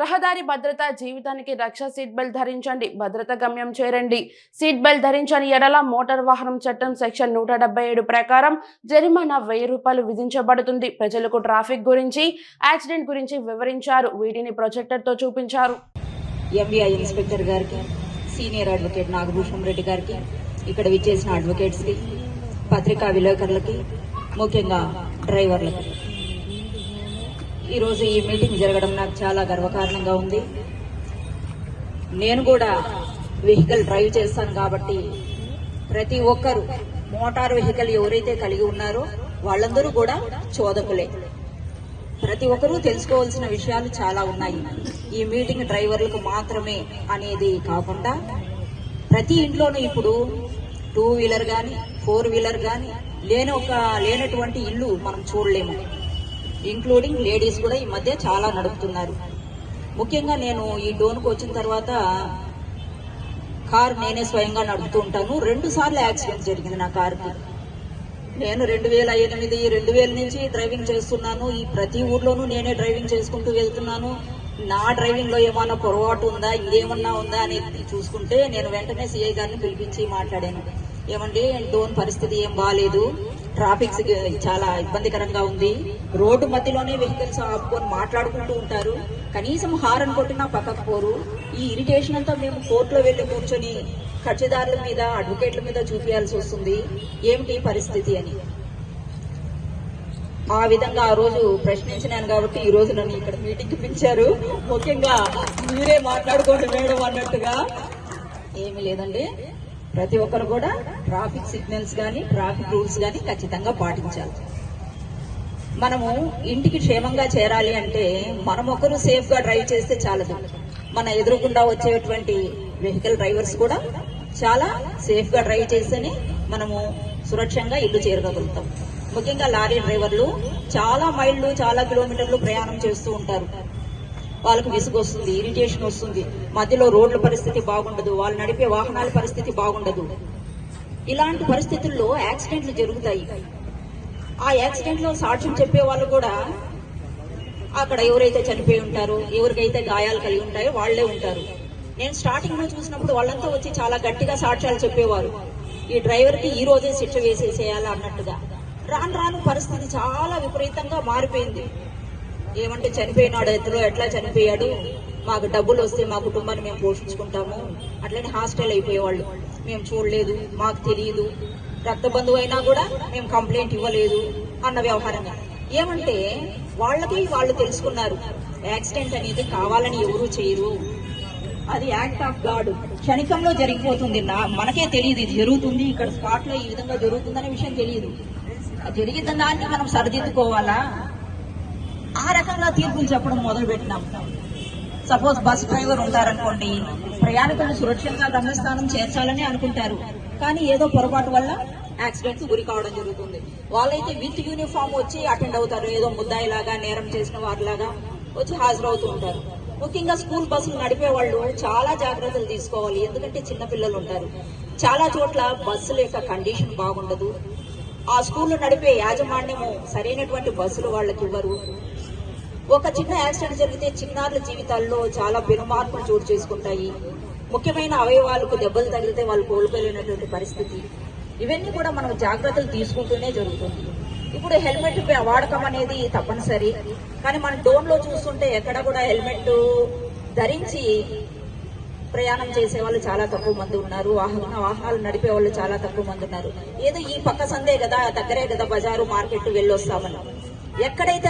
రహదారి భద్రత జీవితానికి రక్ష సీట్ బెల్ట్ ధరించండి. భద్రత గమ్యం చేరండి. సీట్ బెల్ట్ ధరించని ఎడల మోటార్ వాహనం చట్టం సెక్షన్ నూట ఏడు ప్రకారం జరిమానా వెయ్యి రూపాయలు విధించబడుతుంది. ప్రజలకు ట్రాఫిక్ గురించి యాక్సిడెంట్ గురించి వివరించారు. వీటిని ప్రొజెక్టర్తో చూపించారు. ఎంబీఐ ఇన్స్పెక్టర్ గారికి సీనియర్ అడ్వకేట్ నాగభూషణం రెడ్డి గారికి ఇక్కడ విచ్చేసిన అడ్వకేట్స్కి పత్రికా విలేకరులకి ముఖ్యంగా డ్రైవర్లకి. ఈరోజు ఈ మీటింగ్ జరగడం నాకు చాలా గర్వకారణంగా ఉంది. నేను కూడా వెహికల్ డ్రైవ్ చేస్తాను కాబట్టి ప్రతి ఒక్కరు మోటార్ వెహికల్ ఎవరైతే కలిగి ఉన్నారో వాళ్ళందరూ కూడా చోదకులే. ప్రతి ఒక్కరూ తెలుసుకోవాల్సిన విషయాలు చాలా ఉన్నాయి. ఈ మీటింగ్ డ్రైవర్లకు మాత్రమే అనేది కాకుండా ప్రతి ఇంట్లోనూ ఇప్పుడు టూ వీలర్ కానీ ఫోర్ వీలర్ కానీ లేని ఒక లేనటువంటి ఇల్లు మనం చూడలేము. ఇంక్లూడింగ్ లేడీస్ కూడా ఈ మధ్య చాలా నడుపుతున్నారు. ముఖ్యంగా నేను ఈ డోన్కి వచ్చిన తర్వాత కార్ నేనే స్వయంగా నడుపుతూ ఉంటాను. రెండు సార్లు యాక్సిడెంట్ జరిగింది నా కార్కి. నేను రెండు వేల ఎనిమిది రెండు వేల నుంచి డ్రైవింగ్ చేస్తున్నాను. ఈ ప్రతి ఊర్లోనూ నేనే డ్రైవింగ్ చేసుకుంటూ వెళ్తున్నాను. నా డ్రైవింగ్లో ఏమైనా ఏమన్నా పొరపాటు ఉందా ఇంకేమన్నా ఉందా అనేది చూసుకుంటే నేను వెంటనే సిఐ గారిని పిలిపించి మాట్లాడాను. ఏమండి డోన్ పరిస్థితి ఏం బాగాలేదు ట్రాఫిక్ చాలా ఇబ్బందికరంగా ఉంది. రోడ్డు మధ్యలోనే వెహికల్స్ ఆపుకొని మాట్లాడుకుంటూ ఉంటారు. కనీసం హారన్ కొట్టినా పక్కకు పోరు. ఈ ఇరిటేషన్ అంతా మేము కోర్టులో వెళ్ళి కూర్చొని ఖర్చుదారుల మీద అడ్వకేట్ల మీద చూపించాల్సి వస్తుంది. ఏమిటి పరిస్థితి అని. ఆ విధంగా ఆ రోజు ప్రశ్నించినాను కాబట్టి ఈ రోజు నన్ను ఇక్కడ మీటింగ్ పిలిచారు. ముఖ్యంగా మీరే మాట్లాడుకోండి మేడం అన్నట్టుగా. ఏమీ లేదండి. ప్రతి ఒక్కరు కూడా ట్రాఫిక్ సిగ్నల్స్ కానీ ట్రాఫిక్ రూల్స్ కానీ ఖచ్చితంగా పాటించాలి. మనము ఇంటికి క్షేమంగా చేరాలి అంటే మనం ఒకరు సేఫ్గా డ్రైవ్ చేస్తే చాలదు. మన ఎదురుకుండా వచ్చేటువంటి వెహికల్ డ్రైవర్స్ కూడా చాలా సేఫ్గా డ్రైవ్ చేస్తేనే మనము సురక్షంగా ఇల్లు చేరగలుగుతాం. ముఖ్యంగా లారీ డ్రైవర్లు చాలా మైళ్ళు చాలా కిలోమీటర్లు ప్రయాణం చేస్తూ ఉంటారు. వాళ్ళకు విసుగు వస్తుంది ఇరిటేషన్ వస్తుంది. మధ్యలో రోడ్ల పరిస్థితి బాగుండదు వాళ్ళు నడిపే వాహనాల పరిస్థితి బాగుండదు. ఇలాంటి పరిస్థితుల్లో యాక్సిడెంట్లు జరుగుతాయి. ఆ యాక్సిడెంట్లో సాక్ష్యం చెప్పే వాళ్ళు కూడా అక్కడ ఎవరైతే చనిపోయి ఉంటారో ఎవరికైతే గాయాలు కలిగి ఉంటాయో వాళ్ళే ఉంటారు. నేను స్టార్టింగ్లో చూసినప్పుడు వాళ్ళంతా వచ్చి చాలా గట్టిగా సాక్ష్యాలు చెప్పేవారు. ఈ డ్రైవర్కి ఈ రోజే శిక్ష వేసేసేయాలా అన్నట్టుగా. రాను రాను పరిస్థితి చాలా విపరీతంగా మారిపోయింది. ఏమంటే చనిపోయినాడు ఎత్తులో ఎట్లా చనిపోయాడు? మాకు డబ్బులు వస్తే మా కుటుంబాన్ని మేము పోషించుకుంటాము. అట్లనే హాస్టల్ అయిపోయేవాళ్ళు. మేము చూడలేదు మాకు తెలియదు. రక్త బంధువు అయినా కూడా మేము కంప్లైంట్ ఇవ్వలేదు అన్న వ్యవహారంగా. ఏమంటే వాళ్ళకి వాళ్ళు తెలుసుకున్నారు. యాక్సిడెంట్ అనేది కావాలని ఎవరూ చేయరు. అది యాక్ట్ ఆఫ్ గాడ్. క్షణికంలో జరిగిపోతుంది. నా మనకే తెలియదు ఇది జరుగుతుంది ఇక్కడ స్పాట్లో ఈ విధంగా జరుగుతుందనే విషయం తెలియదు. జరిగిన దాన్ని మనం సరిదిద్దుకోవాలా? ఆ రకంగా తీర్పులు చెప్పడం మొదలు పెట్టినాం సపోజ్ బస్ డ్రైవర్ ఉంటారనుకోండి ప్రయాణికులను సురక్షితంగా గమ్యస్థానం చేర్చాలని అనుకుంటారు. కానీ ఏదో పొరపాటు వల్ల యాక్సిడెంట్స్ గురి కావడం జరుగుతుంది. వాళ్ళైతే విత్ యూనిఫామ్ వచ్చి అటెండ్ అవుతారు. ఏదో ముద్దాయిలాగా నేరం చేసిన వారిలాగా వచ్చి హాజరవుతూ ఉంటారు. ముఖ్యంగా స్కూల్ బస్సులు నడిపే వాళ్ళు చాలా జాగ్రత్తలు తీసుకోవాలి. ఎందుకంటే చిన్నపిల్లలు ఉంటారు. చాలా చోట్ల బస్సుల యొక్క కండిషన్ బాగుండదు. ఆ స్కూల్లో నడిపే యాజమాన్యము సరైనటువంటి బస్సులు వాళ్ళకి ఇవ్వరు. ఒక చిన్న యాక్సిడెంట్ జరిగితే చిన్నారుల జీవితాల్లో చాలా పెనుమార్పులు చోటు చేసుకుంటాయి. ముఖ్యమైన అవయవాలకు దెబ్బలు తగిలితే వాళ్ళు కోల్పోలేనటువంటి పరిస్థితి. ఇవన్నీ కూడా మనం జాగ్రత్తలు తీసుకుంటూనే జరుగుతుంది. ఇప్పుడు హెల్మెట్ వాడకం అనేది తప్పనిసరి. కానీ మన డోన్లో చూస్తుంటే ఎక్కడ కూడా హెల్మెట్ ధరించి ప్రయాణం చేసే వాళ్ళు చాలా తక్కువ మంది ఉన్నారు. వాహన వాహనాలు నడిపే వాళ్ళు చాలా తక్కువ మంది ఉన్నారు. ఏదో ఈ పక్క సందే కదా దగ్గరే కదా బజారు మార్కెట్ వెళ్ళొస్తామని. ఎక్కడైతే